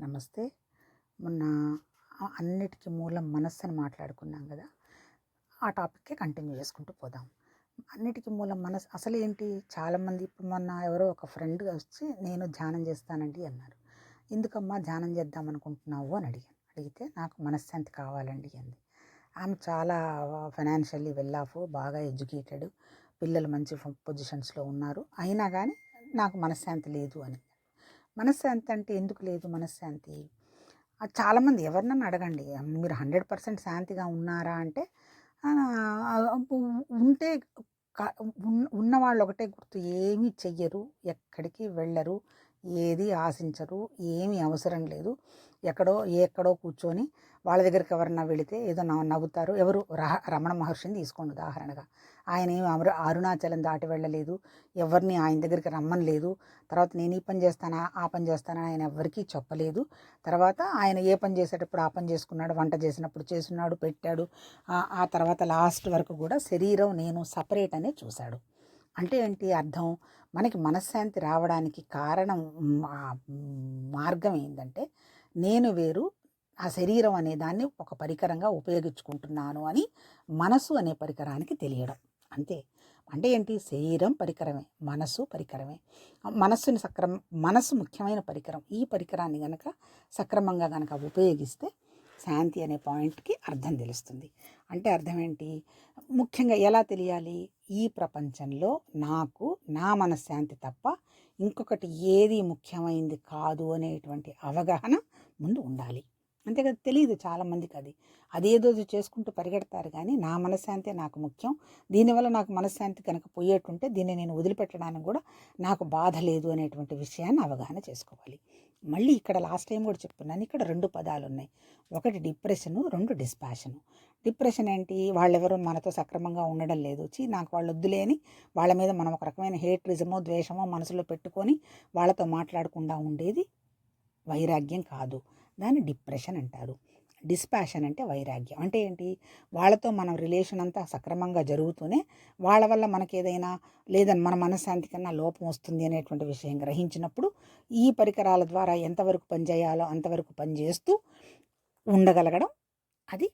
నమస్తే. మొన్న అన్నిటికీ మూలం మనస్సు అని మాట్లాడుకున్నాం కదా. ఆ టాపిక్కే కంటిన్యూ చేసుకుంటూ పోదాం. అన్నిటికీ మూలం మనసు అసలు ఏంటి? చాలామంది ఇప్పుడు మొన్న ఎవరో ఒక ఫ్రెండ్ వచ్చి నేను ధ్యానం చేస్తానండి అన్నారు. ఎందుకమ్మా ధ్యానం చేద్దాం అనుకుంటున్నావు? అని అడిగాను అడిగితే నాకు మనశ్శాంతి కావాలండి అంది. ఆమె చాలా ఫైనాన్షియల్లీ వెల్ ఆఫ్ బాగా ఎడ్యుకేటెడ్ పిల్లలు మంచి పొజిషన్స్లో ఉన్నారు. అయినా కానీ నాకు మనశ్శాంతి లేదు అని. మనశ్శాంతి అంటే ఎందుకు లేదు మనశ్శాంతి? చాలామంది ఎవరినన్నా అడగండి మీరు హండ్రెడ్ పర్సెంట్ శాంతిగా ఉన్నారా అంటే ఉంటే ఉన్న- ఉన్నవాళ్ళు ఒకటే గుర్తు ఏమీ చెయ్యరు ఎక్కడికి వెళ్ళరు ఏది ఆశించరు ఏమీ అవసరం లేదు. ఎక్కడో ఎక్కడో కూర్చొని వాళ్ళ దగ్గరికి ఎవరన్నా వెళితే ఏదో నవ్వుతారు. ఎవరు? రహ రమణ మహర్షిని తీసుకోండి ఉదాహరణగా. ఆయన ఏమి అమరు అరుణాచలం దాటి వెళ్ళలేదు. ఎవరిని ఆయన దగ్గరికి రమ్మనలేదు తర్వాత నేను ఈ పని చేస్తానా ఆ పని చేస్తానా ఆయన ఎవరికీ చెప్పలేదు. తర్వాత ఆయన ఏ పని చేసేటప్పుడు ఆ పని చేసుకున్నాడు వంట చేసినప్పుడు చేస్తున్నాడు పెట్టాడు. ఆ- ఆ తర్వాత లాస్ట్ వరకు కూడా శరీరం నేను సపరేట్ అనే చూశాడు. అంటే ఏంటి అర్థం? మనకి మనశ్శాంతి రావడానికి కారణం మార్గం ఏంటంటే నేను వేరు ఆ శరీరం అనే దాన్ని ఒక పరికరంగా ఉపయోగించుకుంటున్నాను అని మనసు అనే పరికరానికి తెలియడం. అంతే. అంటే ఏంటి? శరీరం పరికరమే మనసు పరికరమే. మనస్సుని సక్రమ మనసు ముఖ్యమైన పరికరం. ఈ పరికరాన్ని కనుక సక్రమంగా కనుక ఉపయోగిస్తే శాంతి అనే పాయింట్కి అర్థం తెలుస్తుంది. అంటే అర్థం ఏంటి? ముఖ్యంగా ఎలా తెలియాలి? ఈ ప్రపంచంలో నాకు నా మనశ్శాంతి తప్ప ఇంకొకటి ఏది ముఖ్యమైంది కాదు అనేటువంటి అవగాహన ముందు ఉండాలి. అంతే కదా తెలియదు చాలామందికి అది అదేదో చేసుకుంటూ పరిగెడతారు కానీ నా మనశ్శాంతే నాకు ముఖ్యం. దీనివల్ల నాకు మనశ్శాంతి కనుక పోయేటుంటే దీన్ని నేను వదిలిపెట్టడానికి కూడా నాకు బాధ లేదు అనేటువంటి విషయాన్ని అవగాహన చేసుకోవాలి. మళ్ళీ ఇక్కడ లాస్ట్ టైం కూడా చెప్తున్నాను ఇక్కడ రెండు పదాలు ఉన్నాయి ఒకటి డిప్రెషను రెండు డిస్పాషను. డిప్రెషన్ ఏంటి? వాళ్ళెవరూ మనతో సక్రమంగా ఉండడం లేదు. వచ్చి నాకు వాళ్ళు వద్దులేని వాళ్ళ మీద మనం ఒక రకమైన హేట్రిజమో ద్వేషమో మనసులో పెట్టుకొని వాళ్ళతో మాట్లాడకుండా ఉండేది వైరాగ్యం కాదు. దాన్ని డిప్రెషన్ అంటారు. డిస్పాషన్ అంటే వైరాగ్యం. అంటే ఏంటి? వాళ్ళతో మనం రిలేషన్ అంతా సక్రమంగా జరుగుతూనే వాళ్ళ వల్ల మనకి ఏదైనా లేదని మన మనశ్శాంతి కన్నా లోపం వస్తుంది అనేటువంటి విషయం గ్రహించినప్పుడు ఈ పరికరాల ద్వారా ఎంతవరకు పనిచేయాలో అంతవరకు పనిచేస్తూ ఉండగలగడం అది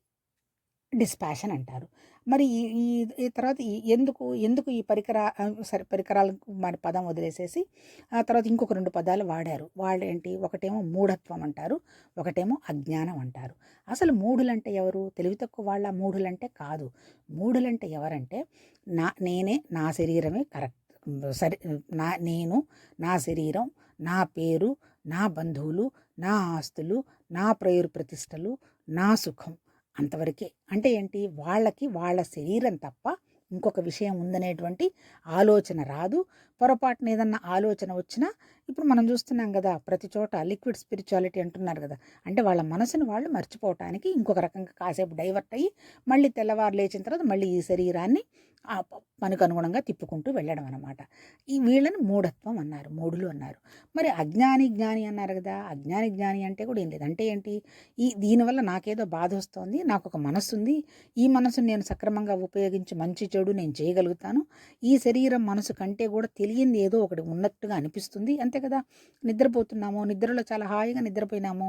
డిస్పాషన్ అంటారు. మరి ఈ ఈ- తర్వాత ఎందుకు ఎందుకు ఈ పరికరా సరే పరికరాలకు మన పదం వదిలేసేసి ఆ తర్వాత ఇంకొక రెండు పదాలు వాడారు. వాళ్ళు ఏంటి ఒకటేమో మూఢత్వం అంటారు ఒకటేమో అజ్ఞానం అంటారు. అసలు మూఢులంటే ఎవరు? తెలివి తక్కువ వాళ్ళ మూఢులంటే కాదు. మూఢులంటే ఎవరంటే నా నేనే నా శరీరమే కరెక్ట్ సరి నా నేను నా శరీరం నా పేరు నా బంధువులు నా ఆస్తులు నా ప్రేరు ప్రతిష్టలు నా సుఖం అంతవరకే. అంటే ఏంటి? వాళ్ళకి వాళ్ళ శరీరం తప్ప ఇంకొక విషయం ఉందనేటువంటి ఆలోచన రాదు. పొరపాటున ఏదన్నా ఆలోచన వచ్చినా ఇప్పుడు మనం చూస్తున్నాం కదా ప్రతి చోట లిక్విడ్ స్పిరిచువాలిటీ అంటున్నారు కదా. అంటే వాళ్ళ మనసును వాళ్ళు మర్చిపోవటానికి ఇంకొక రకంగా కాసేపు డైవర్ట్ అయ్యి మళ్ళీ తెల్లవారు లేచిన తర్వాత మళ్ళీ ఈ శరీరాన్ని మనకు పనికి అనుగుణంగా తిప్పుకుంటూ వెళ్ళడం అనమాట ఈ వీళ్ళని మూఢత్వం అన్నారు మూఢులు అన్నారు. మరి అజ్ఞాని జ్ఞాని అన్నారు కదా అజ్ఞాని జ్ఞాని అంటే కూడా ఏం లేదు. అంటే ఏంటి? ఈ దీనివల్ల నాకేదో బాధ వస్తోంది నాకు ఒక మనస్సు ఉంది ఈ మనసుని నేను సక్రమంగా ఉపయోగించి మంచి చెడు నేను చేయగలుగుతాను. ఈ శరీరం మనసు కంటే కూడా తెలియంది ఏదో ఒకటి ఉన్నట్టుగా అనిపిస్తుంది. అంతే కదా? నిద్రపోతున్నాము నిద్రలో చాలా హాయిగా నిద్రపోయినాము.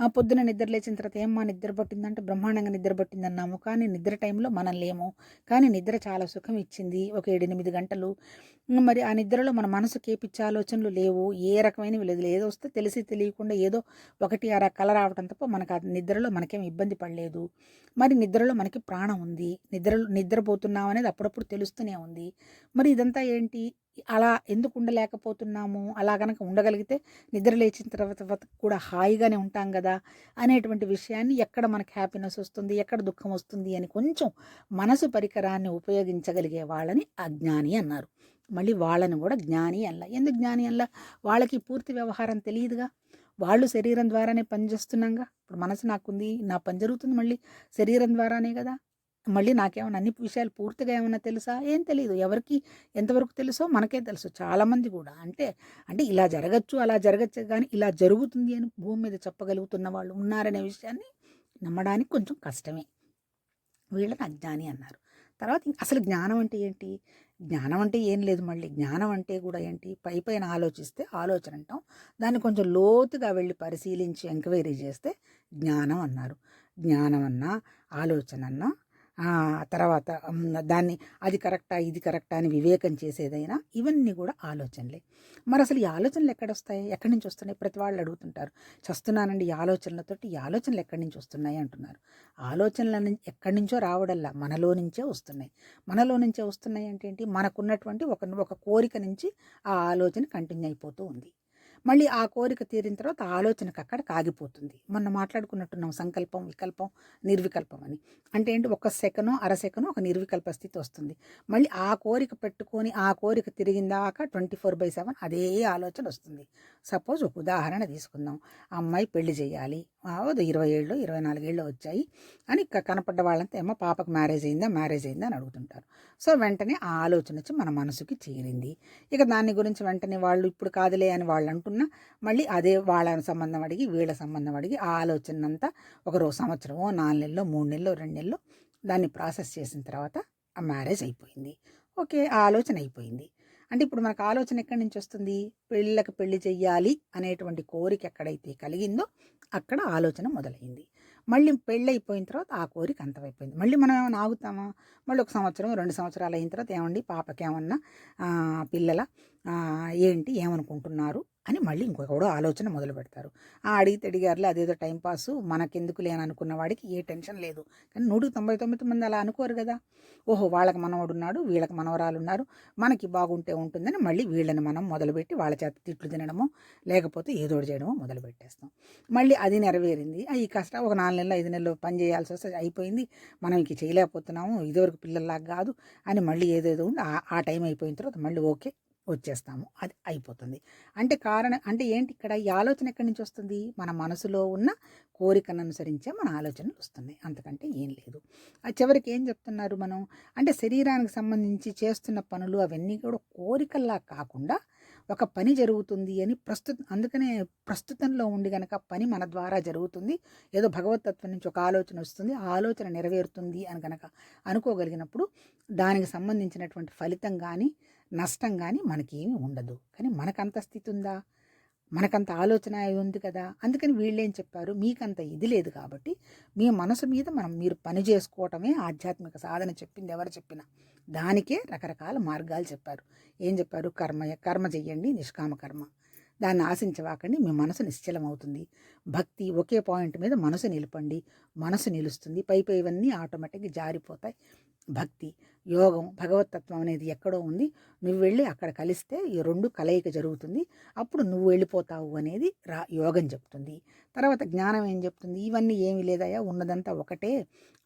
ఆ పొద్దున నిద్ర లేచిన తర్వాత ఏమ్మా నిద్ర పట్టిందంటే బ్రహ్మాండంగా నిద్ర పట్టిందన్నాము. కానీ నిద్ర టైంలో మనం లేము. కానీ నిద్ర చాలా సుఖం ఇచ్చింది. ఒక ఏడెనిమిది గంటలు. మరి ఆ నిద్రలో మన మనసుకి కేపిచ్చే ఆలోచనలు లేవు. ఏ రకమైనవి లేదు. ఏదో వస్తే తెలిసి తెలియకుండా ఏదో ఒకటి అర కల రావటం తప్ప మనకు ఆ నిద్రలో మనకేం ఇబ్బంది పడలేదు. మరి నిద్రలో మనకి ప్రాణం ఉంది. నిద్ర నిద్రపోతున్నాం అనేది అప్పుడప్పుడు తెలుస్తూనే ఉంది. మరి ఇదంతా ఏంటి? అలా ఎందుకు ఉండలేకపోతున్నాము? అలా కనుక ఉండగలిగితే నిద్ర లేచిన తర్వాత కూడా హాయిగానే ఉంటాం కదా? అనేటువంటి విషయాన్ని ఎక్కడ మనకి హ్యాపీనెస్ వస్తుంది? ఎక్కడ దుఃఖం వస్తుంది? అని కొంచెం మనసు పరికరాన్ని ఉపయోగించగలిగే వాళ్ళని అజ్ఞాని అన్నారు. మళ్ళీ వాళ్ళని కూడా జ్ఞాని అల్ల. ఎందుకు జ్ఞాని అల్ల? వాళ్ళకి పూర్తి వ్యవహారం తెలియదుగా? వాళ్ళు శరీరం ద్వారానే పనిచేస్తున్నాగా ఇప్పుడు మనసు నాకుంది నా పని జరుగుతుంది మళ్ళీ శరీరం ద్వారానే కదా? మళ్ళీ నాకేమైనా అన్ని విషయాలు పూర్తిగా ఏమైనా తెలుసా? ఏం తెలియదు ఎవరికి ఎంతవరకు తెలుసో మనకే తెలుసు. చాలామంది కూడా. అంటే అంటే ఇలా జరగచ్చు అలా జరగచ్చు కానీ ఇలా జరుగుతుంది అని భూమి మీద చెప్పగలుగుతున్న వాళ్ళు ఉన్నారనే విషయాన్ని నమ్మడానికి కొంచెం కష్టమే. వీళ్ళని అజ్ఞాని అన్నారు. తర్వాత అసలు జ్ఞానం అంటే ఏంటి? జ్ఞానం అంటే ఏం లేదు మళ్ళీ. జ్ఞానం అంటే కూడా ఏంటి? పై పైన ఆలోచిస్తే ఆలోచన అంటాం. దాన్ని కొంచెం లోతుగా వెళ్ళి పరిశీలించి ఎంక్వైరీ చేస్తే జ్ఞానం అన్నారు. జ్ఞానం అన్నా ఆలోచన అన్నా తర్వాత దాన్ని అది కరెక్టా ఇది కరెక్టా అని వివేకం చేసేదైనా ఇవన్నీ కూడా ఆలోచనలే. మరి అసలు ఈ ఆలోచనలు ఎక్కడ వస్తాయి ఎక్కడి నుంచి వస్తున్నాయి? ప్రతి వాళ్ళు అడుగుతుంటారు. చస్తున్నానండి ఈ ఆలోచనలతోటి ఈ ఆలోచనలు ఎక్కడి నుంచి వస్తున్నాయి అంటున్నారు. ఆలోచనల నుంచి ఎక్కడి నుంచో రావడల్లా మనలో నుంచే వస్తున్నాయి. మనలో నుంచే వస్తున్నాయి అంటే ఏంటి? మనకున్నటువంటి ఒక ఒక కోరిక నుంచి ఆ ఆలోచన కంటిన్యూ అయిపోతూ ఉంది. మళ్ళీ ఆ కోరిక తీరిన తర్వాత ఆలోచనకు అక్కడ కాగిపోతుంది. మొన్న మాట్లాడుకున్నట్టున్నాం సంకల్పం వికల్పం నిర్వికల్పం అని. అంటే ఏంటి? ఒక సెకను అర సెకను ఒక నిర్వికల్ప స్థితి వస్తుంది. మళ్ళీ ఆ కోరిక పెట్టుకొని ఆ కోరిక తిరిగిందాక ట్వంటీ ఫోర్ బై సెవెన్ అదే ఆలోచన వస్తుంది. సపోజ్ ఒక ఉదాహరణ తీసుకుందాం. అమ్మాయి పెళ్ళి చేయాలి. ఇరవై ఏళ్ళు ఇరవై నాలుగేళ్ళు వచ్చాయి అని క- కనపడ్డ వాళ్ళంతా ఏమో పాపకు మ్యారేజ్ అయిందా? మ్యారేజ్ అయిందా? అని అడుగుతుంటారు. సో వెంటనే ఆ ఆలోచన వచ్చి మన మనసుకి చేరింది. ఇక దాని గురించి వెంటనే వాళ్ళు ఇప్పుడు కాదులే అని వాళ్ళు అంటున్నా మళ్ళీ అదే వాళ్ళ సంబంధం అడిగి వీళ్ళ సంబంధం అడిగి ఆ ఆలోచన అంతా ఒక రోజు సంవత్సరమో నాలుగు నెలలో మూడు నెలలో రెండు నెలలో దాన్ని ప్రాసెస్ చేసిన తర్వాత ఆ మ్యారేజ్ అయిపోయింది. ఓకే ఆ ఆలోచన అయిపోయింది. అంటే ఇప్పుడు మనకు ఆలోచన ఎక్కడి నుంచి వస్తుంది? పెళ్ళిళ్ళకి పెళ్ళి చెయ్యాలి అనేటువంటి కోరిక ఎక్కడైతే కలిగిందో అక్కడ ఆలోచన మొదలైంది. మళ్ళీ పెళ్ళి అయిపోయిన తర్వాత ఆ కోరిక అంతమైపోయింది. మళ్ళీ మనం ఏమైనా ఆగుతామా? మళ్ళీ ఒక సంవత్సరం రెండు సంవత్సరాలు అయిన తర్వాత ఏమండి? పాపకి ఏమన్నా పిల్లల ఏంటి? ఏమనుకుంటున్నారు? అని మళ్ళీ ఇంకొకడు ఆలోచన మొదలు పెడతారు. ఆ అడిగితే అడిగారులే అదేదో టైంపాస్ మనకెందుకు లేని అనుకున్న వాడికి ఏ టెన్షన్ లేదు. కానీ నూటికి తొంభై తొమ్మిది మంది అలా అనుకోరు కదా. ఓహో వాళ్ళకి మనవడు ఉన్నాడు వీళ్ళకి మనవరాలు ఉన్నారు మనకి బాగుంటే ఉంటుందని మళ్ళీ వీళ్ళని మనం మొదలుపెట్టి వాళ్ళ చేత తిట్లు తినడమో లేకపోతే ఏదో చేయడమో మొదలు పెట్టేస్తాం. మళ్ళీ అది నెరవేరింది. ఈ కష్టం ఒక నాలుగు నెలలు ఐదు నెలలు పని చేయాల్సి వస్తే అయిపోయింది. మనం ఇంక చేయలేకపోతున్నాము ఇదివరకు పిల్లల్లాగా కాదు అని మళ్ళీ ఏదేదో ఉండి ఆ- ఆ టైం అయిపోయిన తర్వాత మళ్ళీ ఓకే వచ్చేస్తాము. అది అయిపోతుంది. అంటే కారణం అంటే ఏంటి ఇక్కడ ఈ ఆలోచన ఎక్కడి నుంచి వస్తుంది? మన మనసులో ఉన్న కోరికను అనుసరించే మన ఆలోచనలు వస్తున్నాయి. అంతకంటే ఏం లేదు. ఆ చివరికి ఏం చెప్తున్నారు మనం? అంటే శరీరానికి సంబంధించి చేస్తున్న పనులు అవన్నీ కూడా కోరికల్లా కాకుండా ఒక పని జరుగుతుంది అని ప్రస్తుత అందుకనే ప్రస్తుతంలో ఉండి గనక పని మన ద్వారా జరుగుతుంది. ఏదో భగవతత్వం నుంచి ఒక ఆలోచన వస్తుంది. ఆ ఆలోచన నెరవేరుతుంది అని కనుక అనుకోగలిగినప్పుడు దానికి సంబంధించినటువంటి ఫలితం కానీ నష్టం కానీ మనకేమీ ఉండదు. కానీ మనకంత స్థితి ఉందా? మనకంత ఆలోచన ఉంది కదా? అందుకని వీళ్ళేం చెప్పారు? మీకంత ఇది లేదు కాబట్టి మీ మనసు మీద మనం మీరు పని చేసుకోవటమే ఆధ్యాత్మిక సాధన చెప్పింది ఎవరు చెప్పినా. దానికే రకరకాల మార్గాలు చెప్పారు. ఏం చెప్పారు? కర్మ కర్మ చెయ్యండి నిష్కామ కర్మ. దాన్ని ఆశించవాకండి మీ మనసు నిశ్చలం అవుతుంది భక్తి ఒకే పాయింట్ మీద మనసు నిలపండి. మనసు నిలుస్తుంది. పై పైవన్నీ ఆటోమేటిక్గా జారిపోతాయి. భక్తి యోగం భగవతత్వం అనేది ఎక్కడో ఉంది. నువ్వు వెళ్ళి అక్కడ కలిస్తే ఈ రెండు కలయిక జరుగుతుంది. అప్పుడు నువ్వు వెళ్ళిపోతావు అనేది రా యోగం చెప్తుంది. తర్వాత జ్ఞానం ఏం చెప్తుంది? ఇవన్నీ ఏమి లేదయ్యా ఉన్నదంతా ఒకటే.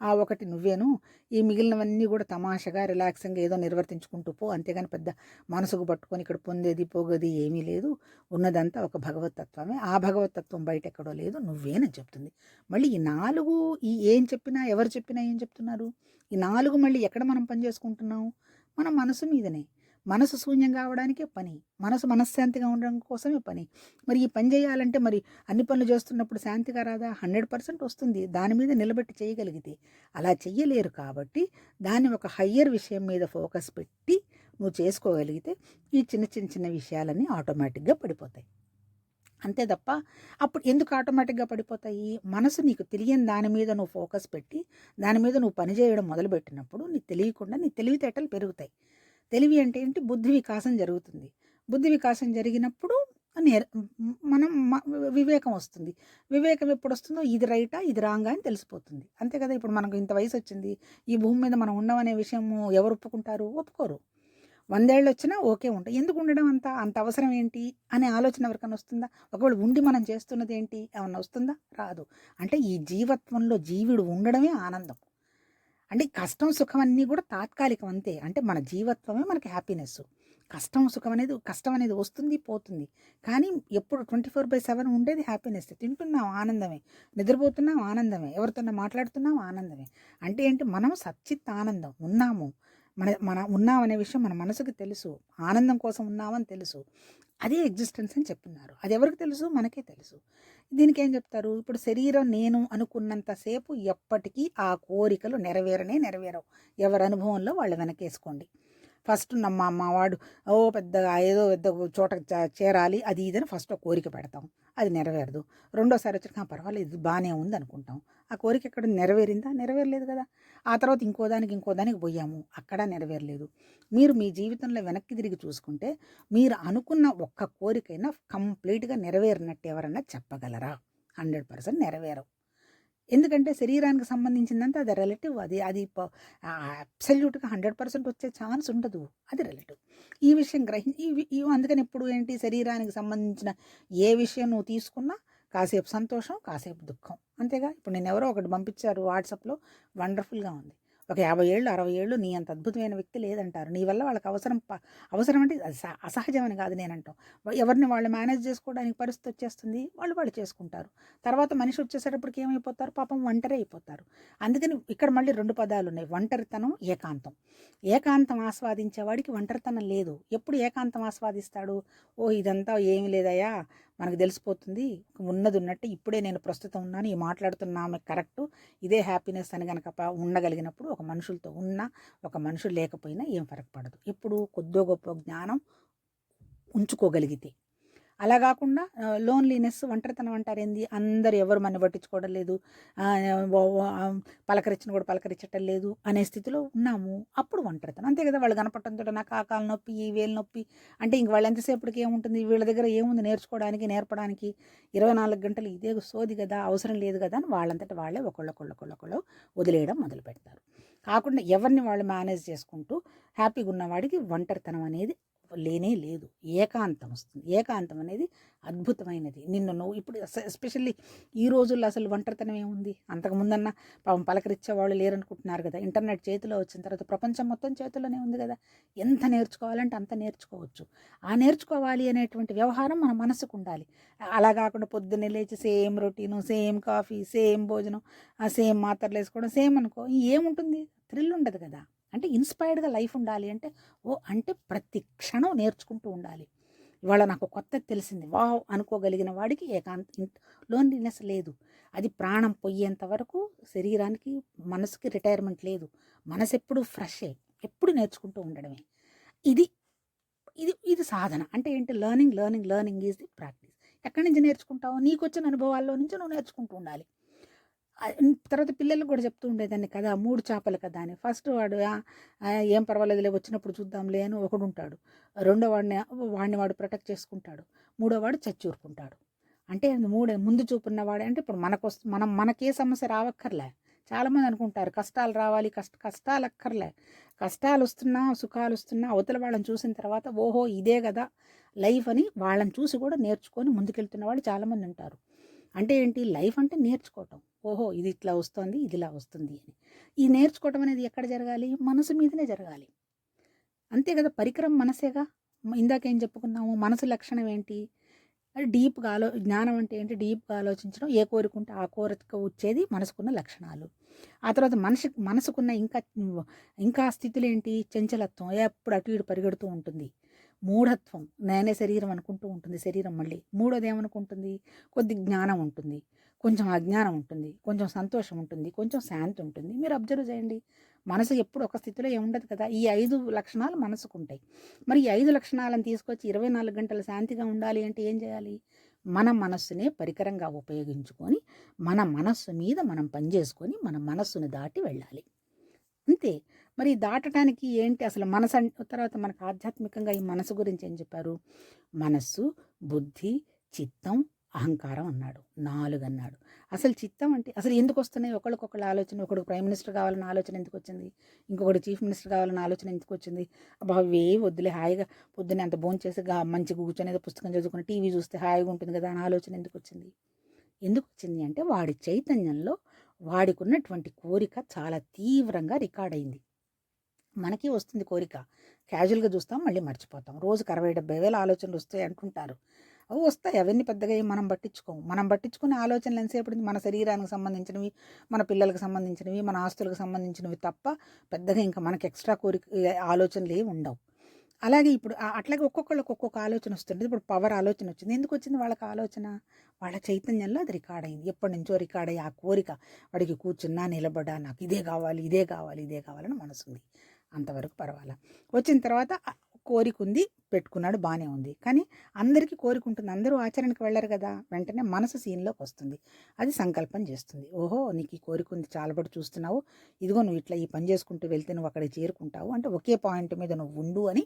ఆ ఒకటి నువ్వేను. ఈ మిగిలినవన్నీ కూడా తమాషగా రిలాక్సింగ్గా ఏదో నిర్వర్తించుకుంటూ పో. అంతేగాని పెద్ద మనసుకు పట్టుకొని ఇక్కడ పొందేది పోగేది ఏమీ లేదు. ఉన్నదంతా ఒక భగవతత్వమే. ఆ భగవతత్వం బయట ఎక్కడో లేదు. నువ్వేనని చెప్తుంది. మళ్ళీ ఈ నాలుగు ఈ ఏం చెప్పినా ఎవరు చెప్పినా ఏం చెప్తున్నారు? ఈ నాలుగు మళ్ళీ ఎక్కడ మనం పని చేసుకుంటున్నాం? మన మనసు మీదనే. మనసు శూన్యం కావడానికే పని. మనసు మనశ్శాంతిగా ఉండడం కోసమే పని. మరి ఈ పని చేయాలంటే మరి అన్ని పనులు చేస్తున్నప్పుడు శాంతిగా రాదా? హండ్రెడ్ పర్సెంట్ వస్తుంది. దాని మీద నిలబెట్టి చేయగలిగితే. అలా చెయ్యలేరు కాబట్టి దాన్ని ఒక హయ్యర్ విషయం మీద ఫోకస్ పెట్టి నువ్వు చేసుకోగలిగితే ఈ చిన్న చిన్న చిన్న విషయాలన్నీ ఆటోమేటిక్గా పడిపోతాయి. అంతే తప్ప అప్పుడు ఎందుకు ఆటోమేటిక్గా పడిపోతాయి? మనసు నీకు తెలియని దాని మీద నువ్వు ఫోకస్ పెట్టి దాని మీద నువ్వు పనిచేయడం మొదలుపెట్టినప్పుడు నీకు తెలియకుండా నీ తెలివితేటలు పెరుగుతాయి. తెలివి అంటే ఏంటి? బుద్ధి వికాసం జరుగుతుంది. బుద్ధి వికాసం జరిగినప్పుడు నేర్ మనం వివేకం వస్తుంది. వివేకం ఎప్పుడు వస్తుందో ఇది రైటా ఇది రాంగా అని తెలిసిపోతుంది. అంతే కదా? ఇప్పుడు మనకు ఇంత వయసు వచ్చింది. ఈ భూమి మీద మనం ఉన్నామనే విషయము ఎవరు ఒప్పుకుంటారు? ఒప్పుకోరు. వందేళ్ళు వచ్చినా ఓకే ఉంటాయి ఎందుకు ఉండడం అంత? అంత అవసరం ఏంటి? అనే ఆలోచన ఎవరికైనా వస్తుందా? ఒకవేళ ఉండి మనం చేస్తున్నది ఏంటి ఏమన్నా వస్తుందా? రాదు. అంటే ఈ జీవత్వంలో జీవుడు ఉండడమే ఆనందం. అంటే కష్టం సుఖం అన్నీ కూడా తాత్కాలికం అంతే. అంటే మన జీవత్వమే మనకి హ్యాపీనెస్ కష్టం సుఖం అనేది కష్టం అనేది వస్తుంది పోతుంది. కానీ ఎప్పుడు ట్వంటీ ఫోర్ బై సెవెన్ ఉండేది హ్యాపీనెస్. తింటున్నాం ఆనందమే. నిద్రపోతున్నాం ఆనందమే. ఎవరితోనో మాట్లాడుతున్నాం ఆనందమే. అంటే ఏంటి? మనం సచ్చిత్ ఆనందం. ఉన్నాము. మన మన ఉన్నామనే విషయం మన మనసుకు తెలుసు. ఆనందం కోసం ఉన్నామని తెలుసు. అదే ఎగ్జిస్టెన్స్ అని చెప్తున్నారు. అది ఎవరికి తెలుసు? మనకే తెలుసు. దీనికి ఏం చెప్తారు? ఇప్పుడు శరీరం నేను అనుకున్నంతసేపు ఎప్పటికీ ఆ కోరికలు నెరవేరనే నెరవేరవు. ఎవరి అనుభవంలో వాళ్ళు వెనకేసుకోండి. ఫస్ట్ నమ్మ మా వాడు ఓ పెద్దగా ఏదో పెద్ద చోట చేరాలి అది ఇదని ఫస్ట్ కోరిక పెడతాం. అది నెరవేరదు. రెండోసారి వచ్చి పర్వాలేదు ఇది బాగానే ఉంది అనుకుంటాం ఆ కోరిక ఎక్కడ నెరవేరిందా? నెరవేరలేదు కదా. ఆ తర్వాత ఇంకో దానికి ఇంకో దానికి పోయాము. అక్కడ నెరవేరలేదు. మీరు మీ జీవితంలో వెనక్కి తిరిగి చూసుకుంటే మీరు అనుకున్న ఒక్క కోరికైనా కంప్లీట్గా నెరవేరినట్టు ఎవరన్నా చెప్పగలరా? హండ్రెడ్ పర్సెంట్ నెరవేరవు. ఎందుకంటే శరీరానికి సంబంధించిందంతా అది రిలేటివ్ అది అది అబ్సల్యూట్గా హండ్రెడ్ పర్సెంట్ వచ్చే ఛాన్స్ ఉండదు. అది రిలేటివ్ ఈ విషయం గ్రహి అందుకని ఇప్పుడు ఏంటి? శరీరానికి సంబంధించిన ఏ విషయం నువ్వు తీసుకున్నా కాసేపు సంతోషం కాసేపు దుఃఖం. అంతేగా? ఇప్పుడు నేను ఎవరో ఒకటి పంపించారు వాట్సాప్లో వండర్ఫుల్గా ఉంది. ఒక యాభై ఏళ్ళు అరవై ఏళ్ళు నీ అంత అద్భుతమైన వ్యక్తి లేదంటారు. నీ వల్ల వాళ్ళకి అవసరం ప- అవసరం అంటే స- అసహజమని కాదు నేనంటాం. ఎవరిని వాళ్ళు మేనేజ్ చేసుకోవడానికి పరిస్థితి వచ్చేస్తుంది వాళ్ళు వాళ్ళు చేసుకుంటారు. తర్వాత మనిషి వచ్చేసేటప్పటికి ఏమైపోతారు? పాపం ఒంటరి అయిపోతారు. అందుకని ఇక్కడ మళ్ళీ రెండు పదాలు ఉన్నాయి. ఒంటరితనం ఏకాంతం. ఏకాంతం ఆస్వాదించేవాడికి ఒంటరితనం లేదు. ఎప్పుడు ఏకాంతం ఆస్వాదిస్తాడు? ఓ ఇదంతా ఏమి లేదయ్యా. మనకు తెలిసిపోతుంది. ఉన్నది ఉన్నట్టు ఇప్పుడే నేను ప్రస్తుతం ఉన్నాను. ఈ మాట్లాడుతున్నామే కరెక్ట్. ఇదే హ్యాపీనెస్ అని కనుక ఉండగలిగినప్పుడు ఒక మనుషులతో ఉన్నా ఒక మనుషులు లేకపోయినా ఏం ఫరక పడదు. ఇప్పుడు కొద్దో గొప్ప జ్ఞానం ఉంచుకోగలిగితే. అలా కాకుండా లోన్లీనెస్ ఒంటరితనం అంటారు ఏంది? అందరు ఎవరు మన పట్టించుకోవడం లేదు. పలకరించిన కూడా పలకరించటం లేదు అనే స్థితిలో ఉన్నాము. అప్పుడు ఒంటరితనం. అంతే కదా వాళ్ళు కనపడటంతో నాకు ఆ కాలు నొప్పి ఈ వేలు నొప్పి. అంటే ఇంక వాళ్ళు ఎంతసేపటికి ఏముంటుంది? వీళ్ళ దగ్గర ఏముంది నేర్చుకోవడానికి నేర్పడానికి? ఇరవై నాలుగు గంటలు ఇదే సోది కదా అవసరం లేదు కదా అని వాళ్ళంతటా వాళ్ళే ఒకళ్ళొకళ్ళొకళ్ళొకళ్ళు వదిలేయడం మొదలు పెడతారు కాకుండా ఎవరిని వాళ్ళు మేనేజ్ చేసుకుంటూ హ్యాపీగా ఉన్నవాడికి ఒంటరితనం అనేది లేనే లేదు. ఏకాంతం వస్తుంది. ఏకాంతం అనేది అద్భుతమైనది. నిన్ను నువ్వు ఇప్పుడు ఎస్పెషల్లీ ఈ రోజుల్లో అసలు ఒంటరితనం ఏముంది? అంతకుముందన్న పాపం పలకరించే వాళ్ళు లేరనుకుంటున్నారు కదా. ఇంటర్నెట్ చేతిలో వచ్చిన తర్వాత ప్రపంచం మొత్తం చేతిలోనే ఉంది కదా. ఎంత నేర్చుకోవాలంటే అంత నేర్చుకోవచ్చు. ఆ నేర్చుకోవాలి అనేటువంటి వ్యవహారం మన మనసుకు ఉండాలి. అలా కాకుండా పొద్దున్నే లేచి same routine same coffee same భోజనం ఆ సేమ్ మాత్రలు వేసుకోవడం సేమ్ అనుకో ఏముంటుంది? థ్రిల్ ఉండదు కదా. అంటే ఇన్స్పైర్డ్గా లైఫ్ ఉండాలి అంటే ఓ అంటే ప్రతి క్షణం నేర్చుకుంటూ ఉండాలి. ఇవాళ నాకు కొత్తది తెలిసింది. వావ్! అనుకోగలిగిన వాడికి ఏకాంత లోన్లీనెస్ లేదు. అది ప్రాణం పోయేంత వరకు శరీరానికి మనసుకి రిటైర్మెంట్ లేదు. మనసు ఎప్పుడు ఫ్రెషే. ఎప్పుడు నేర్చుకుంటూ ఉండడమే. ఇది ఇది ఇది సాధన. అంటే ఏంటి? Learning learning learning is the practice. ఎక్కడి నుంచి నేర్చుకుంటావు? నీకు వచ్చిన అనుభవాల్లో నుంచి నువ్వు నేర్చుకుంటూ ఉండాలి. తర్వాత పిల్లలకు కూడా చెప్తూ ఉండేదాన్ని కదా మూడు చేపలు కదా అని. ఫస్ట్ వాడు ఏం పర్వాలేదులే వచ్చినప్పుడు చూద్దాంలే అని ఒకడు ఉంటాడు. రెండో వాడిని వాడిని వాడు ప్రొటెక్ట్ చేసుకుంటాడు. మూడో వాడు చచ్చూరుకుంటాడు. అంటే మూడు ముందు చూపున్న వాడే. అంటే ఇప్పుడు మనకు మనం మనకే సమస్య రావక్కర్లే. చాలామంది అనుకుంటారు కష్టాలు రావాలి కష్ట కష్టాలు అక్కర్లే కష్టాలు వస్తున్నా సుఖాలు వస్తున్నా అవతల వాళ్ళని చూసిన తర్వాత ఓహో ఇదే కదా లైఫ్ అని వాళ్ళని చూసి కూడా నేర్చుకొని ముందుకెళ్తున్న వాళ్ళు చాలామంది ఉంటారు. అంటే ఏంటి? లైఫ్ అంటే నేర్చుకోవటం. ఓహో! ఇది ఇట్లా వస్తుంది ఇదిలా వస్తుంది అని. ఈ నేర్చుకోవటం అనేది ఎక్కడ జరగాలి? మనసు మీదనే జరగాలి. అంతే కదా! పరికరం మనసేగా? ఇందాకేం చెప్పుకున్నాము మనసు లక్షణం ఏంటి? అది డీప్గా ఆలో జ్ఞానం అంటే ఏంటి? డీప్గా ఆలోచించడం ఏ కోరుకుంటే ఆ కోరిక వచ్చేది మనసుకున్న లక్షణాలు. ఆ తర్వాత మనిషి మనసుకున్న ఇంకా ఇంకా స్థితులు ఏంటి? చంచలత్వం ఎప్పుడు అటు ఇటు పరిగెడుతూ ఉంటుంది. మూఢత్వం. నేనే శరీరం అనుకుంటూ ఉంటుంది శరీరం మళ్ళీ. మూడోది ఏమనుకుంటుంది? కొద్ది జ్ఞానం ఉంటుంది. కొంచెం అజ్ఞానం ఉంటుంది. కొంచెం సంతోషం ఉంటుంది. కొంచెం శాంతి ఉంటుంది. మీరు అబ్జర్వ్ చేయండి. మనసు ఎప్పుడు ఒక స్థితిలో ఏముండదు కదా? ఈ ఐదు లక్షణాలు మనసుకు ఉంటాయి మరి ఈ ఐదు లక్షణాలను తీసుకొచ్చి ఇరవై నాలుగు గంటలు శాంతిగా ఉండాలి అంటే ఏం చేయాలి? మన మనస్సునే పరికరంగా ఉపయోగించుకొని మన మనస్సు మీద మనం పనిచేసుకొని మన మనస్సును దాటి వెళ్ళాలి. అంతే. మరి దాటడానికి ఏంటి? అసలు మనసు తర్వాత మనకు ఆధ్యాత్మికంగా ఈ మనసు గురించి ఏం చెప్పారు? మనస్సు బుద్ధి చిత్తం అహంకారం అన్నాడు. నాలుగు అన్నాడు అసలు చిత్తం అంటే అసలు ఎందుకు వస్తున్నాయి? ఒకరికొకళ్ళ ఆలోచన ఒకడు ప్రైమ్ మినిస్టర్ కావాలన్న ఆలోచన ఎందుకు వచ్చింది? ఇంకొకటి చీఫ్ మినిస్టర్ కావాలన్న ఆలోచన ఎందుకు వచ్చింది? అబ్బా అవే వద్దులే హాయిగా పొద్దున అంత భోంచేసి చేసి మంచిగా కూర్చొని ఏదో పుస్తకం చదువుకుని టీవీ చూస్తే హాయిగా ఉంటుంది కదా అని ఆలోచన ఎందుకు వచ్చింది? ఎందుకు వచ్చింది అంటే వాడి చైతన్యంలో వాడికి ఉన్నటువంటి కోరిక చాలా తీవ్రంగా రికార్డ్ అయింది. మనకి వస్తుంది కోరిక. క్యాజువల్గా చూస్తాం మళ్ళీ మర్చిపోతాం. రోజుకు అరవై డెబ్బై వేల ఆలోచనలు వస్తాయి అంటుంటారు. అవి వస్తాయి అవన్నీ పెద్దగా మనం పట్టించుకోము. మనం పట్టించుకునే ఆలోచనలు ఎంతసేపు మన శరీరానికి సంబంధించినవి మన పిల్లలకు సంబంధించినవి మన ఆస్తులకు సంబంధించినవి తప్ప పెద్దగా ఇంకా మనకి ఎక్స్ట్రా కోరిక ఆలోచనలు ఏమి ఉండవు. అలాగే ఇప్పుడు అట్లాగే ఒక్కొక్కళ్ళకి ఒక్కొక్క ఆలోచన వస్తుంది ఇప్పుడు పవర్ ఆలోచన వచ్చింది. ఎందుకు వచ్చింది వాళ్ళకి ఆలోచన? వాళ్ళ చైతన్యంలో అది రికార్డ్ అయింది. ఎప్పటి నుంచో రికార్డ్ అయ్యి ఆ కోరిక వాడికి కూర్చున్నా నిలబడా నాకు ఇదే కావాలి ఇదే కావాలి ఇదే కావాలని మనసు ఉంది అంతవరకు పర్వాలా. వచ్చిన తర్వాత కోరిక ఉంది పెట్టుకున్నాడు బాగానే ఉంది. కానీ అందరికీ కోరిక ఉంటుంది. అందరూ ఆచరణకు వెళ్ళరు కదా. వెంటనే మనసు సీన్లోకి వస్తుంది. అది సంకల్పం చేస్తుంది. ఓహో నీకు ఈ కోరిక ఉంది చాలాబడి చూస్తున్నావు. ఇదిగో నువ్వు ఇట్లా ఈ పని చేసుకుంటూ వెళ్తే నువ్వు అక్కడ చేరుకుంటావు అంటే ఒకే పాయింట్ మీద నువ్వు ఉండు అని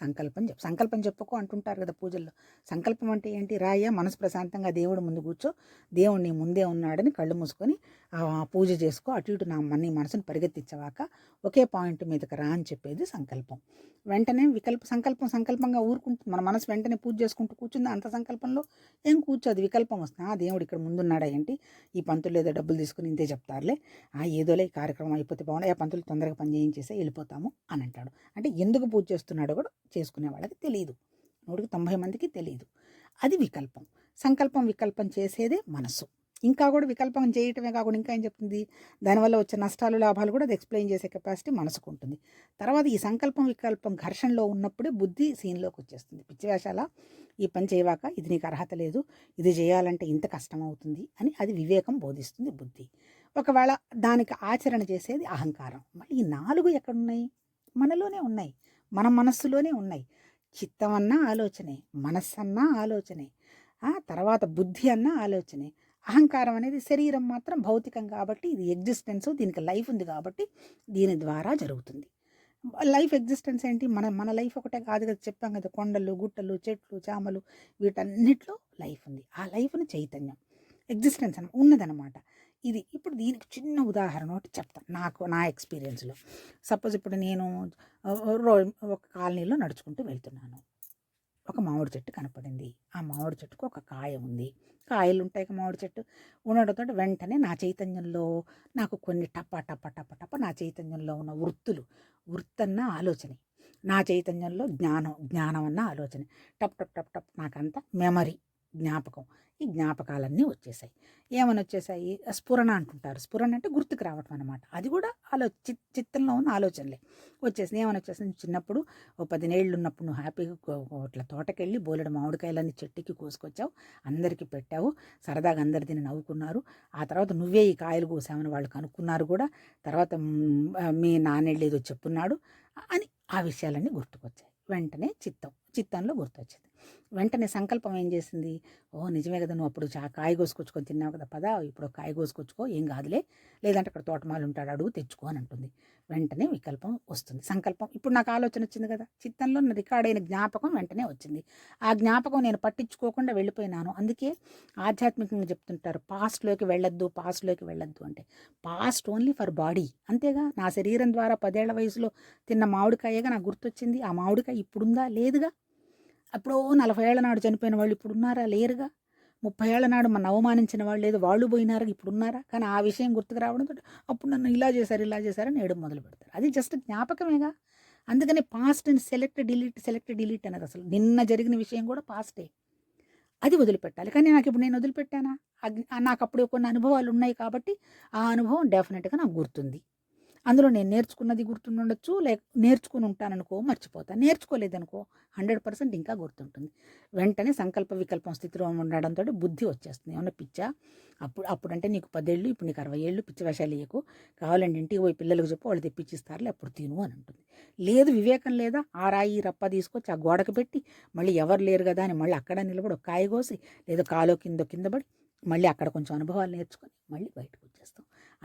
సంకల్పం చెప్పు సంకల్పం చెప్పుకో అంటుంటారు కదా పూజల్లో. సంకల్పం అంటే ఏంటి? రాయ్యా మనసు ప్రశాంతంగా దేవుడు ముందు కూర్చో. దేవుడు నీ ముందే ఉన్నాడని కళ్ళు మూసుకొని పూజ చేసుకో అటు ఇటు నా మన మనసుని పరిగెత్తించవాక ఒకే పాయింట్ మీదకి రా అని చెప్పేది సంకల్పం. వెంటనే వికల్ప సంకల్పం సంకల్పంగా ఊరుకుంటుంది మన మనసు వెంటనే పూజ చేసుకుంటూ కూర్చుంది అంత సంకల్పంలో? ఏం కూర్చోదు వికల్పం వస్తుంది. ఆ దేవుడు ఇక్కడ ముందున్నాడా ఏంటి? ఈ పంతులు ఏదో డబ్బులు తీసుకుని ఇంతే చెప్తారులే. ఆ ఏదోలే ఈ కార్యక్రమం అయిపోతే బాగుండే. ఆ పంతులు తొందరగా పని చేయించేసే వెళ్ళిపోతాము అని అంటాడు. అంటే ఎందుకు పూజ చేస్తున్నాడో కూడా చేసుకునే వాళ్ళకి తెలియదు నూటికి తొంభై మందికి తెలియదు అది వికల్పం. సంకల్పం వికల్పం చేసేదే మనసు. ఇంకా కూడా వికల్పం చేయటమే కాకుండా ఇంకా ఏం చెప్తుంది? దానివల్ల వచ్చే నష్టాలు లాభాలు కూడా అది ఎక్స్ప్లెయిన్ చేసే కెపాసిటీ మనసుకు ఉంటుంది. తర్వాత ఈ సంకల్పం వికల్పం ఘర్షణలో ఉన్నప్పుడే బుద్ధి సీన్లోకి వచ్చేస్తుంది. పిచ్చి వేషాల ఈ పని చేయవాక ఇది నీకు అర్హత లేదు ఇది చేయాలంటే ఇంత కష్టం అవుతుంది అని అది వివేకం బోధిస్తుంది బుద్ధి. ఒకవేళ దానికి ఆచరణ చేసేది అహంకారం. మళ్ళీ ఈ నాలుగు ఎక్కడున్నాయి? మనలోనే ఉన్నాయి. మన మనస్సులోనే ఉన్నాయి. చిత్తం అన్నా ఆలోచనే మనస్సు అన్నా ఆలోచనే తర్వాత బుద్ధి అన్నా ఆలోచనే. అహంకారం అనేది శరీరం మాత్రం భౌతికం కాబట్టి ఇది ఎగ్జిస్టెన్స్ దీనికి లైఫ్ ఉంది కాబట్టి దీని ద్వారా జరుగుతుంది. లైఫ్ ఎగ్జిస్టెన్స్ ఏంటి? మన మన లైఫ్ ఒకటే కాదు కదా చెప్పాం కదా కొండలు గుట్టలు చెట్లు చామలు వీటన్నిటిలో లైఫ్ ఉంది. ఆ లైఫ్ని చైతన్యం ఎగ్జిస్టెన్స్ అని ఉన్నదనమాట ఇది ఇప్పుడు దీనికి చిన్న ఉదాహరణ ఒకటి చెప్తాను నాకు నా ఎక్స్పీరియన్స్లో సపోజ్ ఇప్పుడు నేను రో ఒక కాలనీలో నడుచుకుంటూ వెళ్తున్నాను. ఒక మామిడి చెట్టు కనపడింది. ఆ మామిడి చెట్టుకు ఒక కాయ ఉంది. కాయలు ఉంటాయి మామిడి చెట్టు. ఉండడంతో వెంటనే నా చైతన్యంలో నాకు కొన్ని టప టప టప టప నా చైతన్యంలో ఉన్న వృత్తులు వృత్తన్న ఆలోచన. నా చైతన్యంలో జ్ఞానం జ్ఞానం అన్న ఆలోచన. టప్ టప్ టప్ టప్ నాకంతా మెమరీ. జ్ఞాపకం. ఈ జ్ఞాపకాలన్నీ వచ్చేసాయి. ఏమని వచ్చేసాయి? స్ఫురణ అంటుంటారు. స్ఫురణ అంటే గుర్తుకు రావటం అనమాట అది కూడా ఆలో చిత్తంలో ఉన్న ఆలోచనలే. వచ్చేసింది ఏమని వచ్చేసింది చిన్నప్పుడు ఓ పదినేళ్ళు ఉన్నప్పుడు నువ్వు హ్యాపీగా ఇట్లా తోటకెళ్ళి బోలెడు మామిడికాయలన్నీ చెట్టుకి కోసుకొచ్చావు. అందరికీ పెట్టావు. సరదాగా అందరు దీన్ని నవ్వుకున్నారు. ఆ తర్వాత నువ్వే ఈ కాయలు కోసామని వాళ్ళు కనుక్కున్నారు కూడా. తర్వాత మీ నాన్నెళ్ళు ఏదో చెప్పున్నాడు. అని ఆ విషయాలన్నీ గుర్తుకొచ్చాయి. వెంటనే చిత్తం. చిత్తంలో గుర్తొచ్చింది. వెంటనే సంకల్పం ఏం చేసింది? ఓ నిజమే కదా నువ్వు అప్పుడు చా కాయ కోసుకొచ్చుకొని తిన్నావు కదా పదా ఇప్పుడు కాయ కోసుకొచ్చుకో ఏం కాదులే లేదంటే అక్కడ తోటమాలు ఉంటాడు అడుగు తెచ్చుకో అని అంటుంది. వెంటనే వికల్పం వస్తుంది. సంకల్పం ఇప్పుడు నాకు ఆలోచన వచ్చింది కదా చిత్తంలో రికార్డ్ అయిన జ్ఞాపకం వెంటనే వచ్చింది. ఆ జ్ఞాపకం నేను పట్టించుకోకుండా వెళ్ళిపోయినాను. అందుకే ఆధ్యాత్మికంగా చెప్తుంటారు పాస్ట్లోకి వెళ్ళొద్దు పాస్ట్లోకి వెళ్ళొద్దు అంటే పాస్ట్ ఓన్లీ ఫర్ బాడీ అంతేగా నా శరీరం ద్వారా పదేళ్ళ వయసులో తిన్న మామిడికాయగా నాకు గుర్తొచ్చింది ఆ మామిడికాయ ఇప్పుడుందా? లేదుగా. అప్పుడో నలభై ఏళ్ళ నాడు చనిపోయిన వాళ్ళు ఇప్పుడున్నారా? లేరుగా. ముప్పై ఏళ్ళ నాడు మన అవమానించిన వాళ్ళు లేదు వాళ్ళు పోయినారా ఇప్పుడున్నారా? కానీ ఆ విషయం గుర్తుకు రావడంతో అప్పుడు నన్ను ఇలా చేశారు ఇలా చేశారని నేడు మొదలు పెడతారు. అది జస్ట్ జ్ఞాపకమేగా. అందుకని past select delete select delete అనేది అసలు. నిన్న జరిగిన విషయం కూడా పాస్టే అది వదిలిపెట్టాలి. కానీ నాకు ఇప్పుడు నేను వదిలిపెట్టానా? నాకు అప్పుడు కొన్ని అనుభవాలు ఉన్నాయి కాబట్టి ఆ అనుభవం డెఫినెట్గా నాకు గుర్తుంది. అందులో నేను నేర్చుకున్నది గుర్తుండొచ్చు లేక నేర్చుకుని ఉంటాననుకో మర్చిపోతాను నేర్చుకోలేదనుకో హండ్రెడ్ పర్సెంట్ ఇంకా గుర్తుంటుంది. వెంటనే సంకల్ప వికల్పం స్థితిలో ఉండడంతో బుద్ధి వచ్చేస్తుంది. ఏమన్నా పిచ్చా? అప్పుడు అప్పుడంటే నీకు పదేళ్ళు ఇప్పుడు నీకు అరవై ఏళ్ళు పిచ్చి వేషాలు వేయకు. కావాలండి ఇంటికి పోయి పిల్లలకు చెప్పు వాళ్ళు తెప్పించిస్తారులే అప్పుడు తిను అని ఉంటుంది లేదు వివేకం లేదా? ఆ రాయి రప్ప తీసుకొచ్చి ఆ గోడకు పెట్టి మళ్ళీ ఎవరు లేరు కదా అని మళ్ళీ అక్కడ నిలబడి ఒక కాయ కోసి లేదా కాలో కింద కింద పడి మళ్ళీ అక్కడ కొంచెం అనుభవాలు నేర్చుకొని మళ్ళీ బయటకు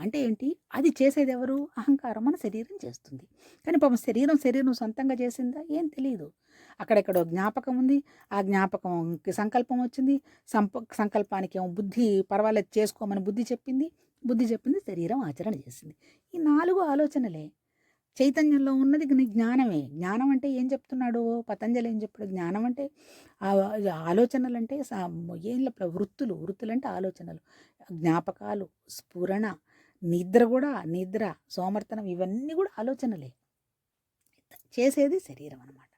అంటే ఏంటి? అది చేసేది ఎవరు అహంకారం మన శరీరం చేస్తుంది. కానీ పాపం శరీరం శరీరం సొంతంగా చేసిందా? ఏం తెలియదు అక్కడెక్కడో జ్ఞాపకం ఉంది. ఆ జ్ఞాపకంకి సంకల్పం వచ్చింది. సంప సంకల్పానికి ఏమో బుద్ధి పర్వాలేదు చేసుకోమని బుద్ధి చెప్పింది. బుద్ధి చెప్పింది శరీరం ఆచరణ చేసింది. ఈ నాలుగు ఆలోచనలే. చైతన్యంలో ఉన్నది జ్ఞానమే. జ్ఞానం అంటే ఏం చెప్తున్నాడు? పతంజలి ఏం చెప్పాడు? జ్ఞానం అంటే ఆలోచనలు అంటే ఏం వృత్తులు వృత్తులు. అంటే ఆలోచనలు. జ్ఞాపకాలు స్ఫురణ నిద్ర కూడా నిద్ర సోమర్తనం ఇవన్నీ కూడా ఆలోచనలే. చేసేది శరీరం అనమాట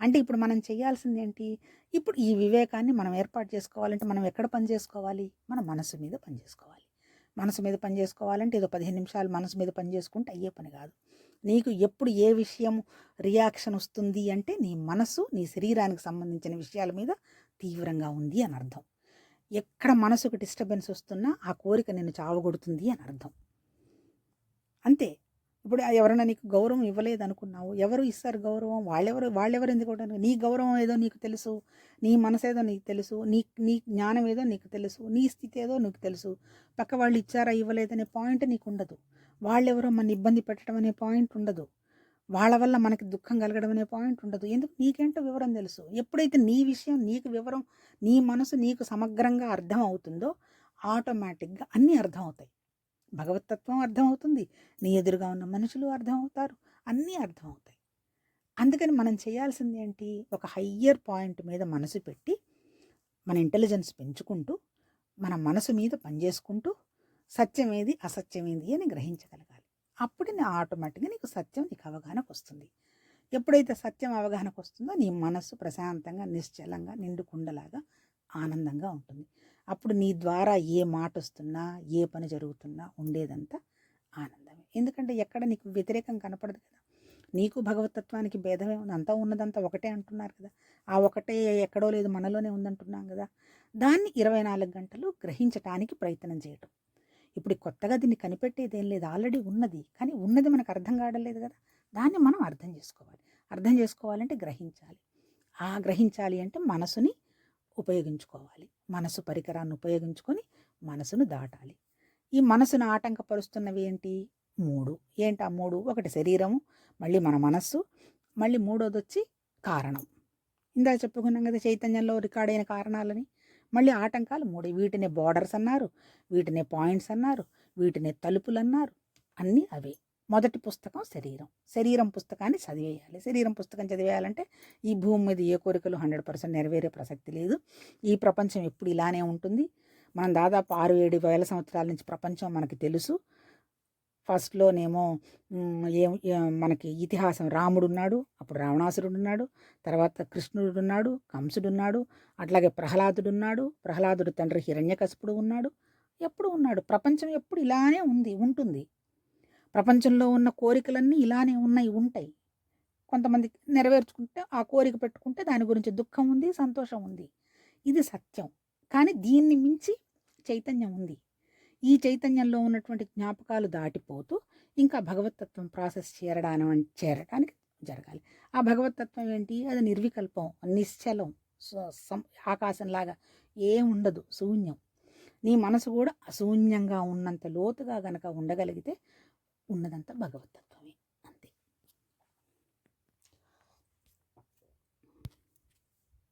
అంటే ఇప్పుడు మనం చేయాల్సింది ఏంటి? ఇప్పుడు ఈ వివేకాన్ని మనం ఏర్పాటు చేసుకోవాలంటే మనం ఎక్కడ పని చేసుకోవాలి? మన మనసు మీద పని చేసుకోవాలి. మనసు మీద పని చేసుకోవాలంటే ఏదో పదిహేను నిమిషాలు మనసు మీద పని చేసుకుంటే అయ్యే పని కాదు. నీకు ఎప్పుడు ఏ విషయం రియాక్షన్ వస్తుంది అంటే నీ మనసు నీ శరీరానికి సంబంధించిన విషయాల మీద తీవ్రంగా ఉంది అని అర్థం. ఎక్కడ మనసుకు డిస్టర్బెన్స్ వస్తున్నా ఆ కోరిక నిన్ను చావగొడుతుంది అని అర్థం. అంతే. ఇప్పుడు ఎవరైనా నీకు గౌరవం ఇవ్వలేదు అనుకున్నావు ఎవరు ఇస్తారు గౌరవం? వాళ్ళెవరు వాళ్ళెవరు ఎందుకు నీ గౌరవం ఏదో నీకు తెలుసు నీ మనసు ఏదో నీకు తెలుసు నీ నీ జ్ఞానం ఏదో నీకు తెలుసు నీ స్థితి ఏదో నీకు తెలుసు. పక్క వాళ్ళు ఇచ్చారా ఇవ్వలేదనే పాయింట్ నీకు ఉండదు. వాళ్ళెవరో మన ఇబ్బంది పెట్టడం అనే పాయింట్ ఉండదు. వాళ్ళ వల్ల మనకి దుఃఖం కలగడం అనే పాయింట్ ఉండదు. ఎందుకు? నీకేంటో వివరం తెలుసు. ఎప్పుడైతే నీ విషయం నీకు వివరం నీ మనసు నీకు సమగ్రంగా అర్థం అవుతుందో ఆటోమేటిక్గా అన్నీ అర్థమవుతాయి. భగవతత్వం అర్థమవుతుంది. నీ ఎదురుగా ఉన్న మనుషులు అర్థమవుతారు. అన్నీ అర్థమవుతాయి. అందుకని మనం చేయాల్సింది ఏంటి? ఒక హయ్యర్ పాయింట్ మీద మనసు పెట్టి మన ఇంటెలిజెన్స్ పెంచుకుంటూ మన మనసు మీద పనిచేసుకుంటూ సత్యమేది అసత్యమేది అని గ్రహించగలగాలి. అప్పుడు నీ ఆటోమేటిక్గా నీకు సత్యం నీకు అవగాహనకు వస్తుంది ఎప్పుడైతే సత్యం అవగాహనకు వస్తుందో నీ మనస్సు ప్రశాంతంగా నిశ్చలంగా నిండుకుండలాగా ఆనందంగా ఉంటుంది. అప్పుడు నీ ద్వారా ఏ మాట వస్తున్నా ఏ పని జరుగుతున్నా ఉండేదంతా ఆనందమే. ఎందుకంటే ఎక్కడ నీకు వ్యతిరేకం కనపడదు కదా. నీకు భగవతత్వానికి భేదమే ఉంది. అంతా ఉన్నదంతా ఒకటే అంటున్నారు కదా. ఆ ఒకటే ఎక్కడో లేదు మనలోనే ఉందంటున్నాం కదా. దాన్ని ఇరవై నాలుగు గంటలు గ్రహించటానికి ప్రయత్నం చేయటం. ఇప్పుడు కొత్తగా దీన్ని కనిపెట్టేది ఏం లేదు. ఆల్రెడీ ఉన్నది. కానీ ఉన్నది మనకు అర్థం కావడం కదా. దాన్ని మనం అర్థం చేసుకోవాలి. అర్థం చేసుకోవాలంటే గ్రహించాలి. ఆ గ్రహించాలి అంటే మనసుని ఉపయోగించుకోవాలి. మనసు పరికరాన్ని ఉపయోగించుకొని మనసును దాటాలి. ఈ మనసును ఆటంకపరుస్తున్నవి ఏంటి? మూడు. ఏంటి ఆ మూడు? ఒకటి శరీరము మళ్ళీ మన మనస్సు మళ్ళీ మూడోది వచ్చి కారణం. ఇందాక చెప్పుకున్నాం కదా చైతన్యంలో రికార్డ్ అయిన కారణాలని. మళ్ళీ ఆటంకాలు మూడు. వీటిని బార్డర్స్ అన్నారు వీటిని పాయింట్స్ అన్నారు వీటిని తలుపులు అన్నారు. అన్నీ అవే. మొదటి పుస్తకం శరీరం. శరీరం పుస్తకాన్ని చదివేయాలి. శరీరం పుస్తకం చదివేయాలంటే ఈ భూమి మీద ఏ కోరికలు హండ్రెడ్ పర్సెంట్ నెరవేరే ప్రసక్తి లేదు. ఈ ప్రపంచం ఎప్పుడు ఇలానే ఉంటుంది. మనం దాదాపు ఆరు ఏడు వేల సంవత్సరాల నుంచి ప్రపంచం మనకి తెలుసు. ఫస్ట్లోనేమో ఏం మనకి ఇతిహాసం రాముడు ఉన్నాడు అప్పుడు రావణాసురుడు ఉన్నాడు తర్వాత కృష్ణుడు ఉన్నాడు కంసుడు ఉన్నాడు అట్లాగే ప్రహ్లాదుడు ఉన్నాడు ప్రహ్లాదుడు తండ్రి హిరణ్యకశపుడు ఉన్నాడు ఎప్పుడు ఉన్నాడు? ప్రపంచం ఎప్పుడు ఇలానే ఉంది ఉంటుంది. ప్రపంచంలో ఉన్న కోరికలన్నీ ఇలానే ఉన్నాయి ఉంటాయి. కొంతమంది నెరవేర్చుకుంటే ఆ కోరిక పెట్టుకుంటే దాని గురించి దుఃఖం ఉంది సంతోషం ఉంది. ఇది సత్యం. కానీ దీన్ని మించి చైతన్యం ఉంది. ఈ చైతన్యంలో ఉన్నటువంటి జ్ఞాపకాలు దాటిపోతూ ఇంకా భగవతత్వం ప్రాసెస్ చేరడానికి చేరడానికి జరగాలి. ఆ భగవతత్వం ఏంటి? అది నిర్వికల్పం నిశ్చలం ఆకాశంలాగా ఏముండదు శూన్యం. నీ మనసు కూడా అశూన్యంగా ఉన్నంత లోతుగా గనక ఉండగలిగితే ఉన్నదంతా భగవతత్వం.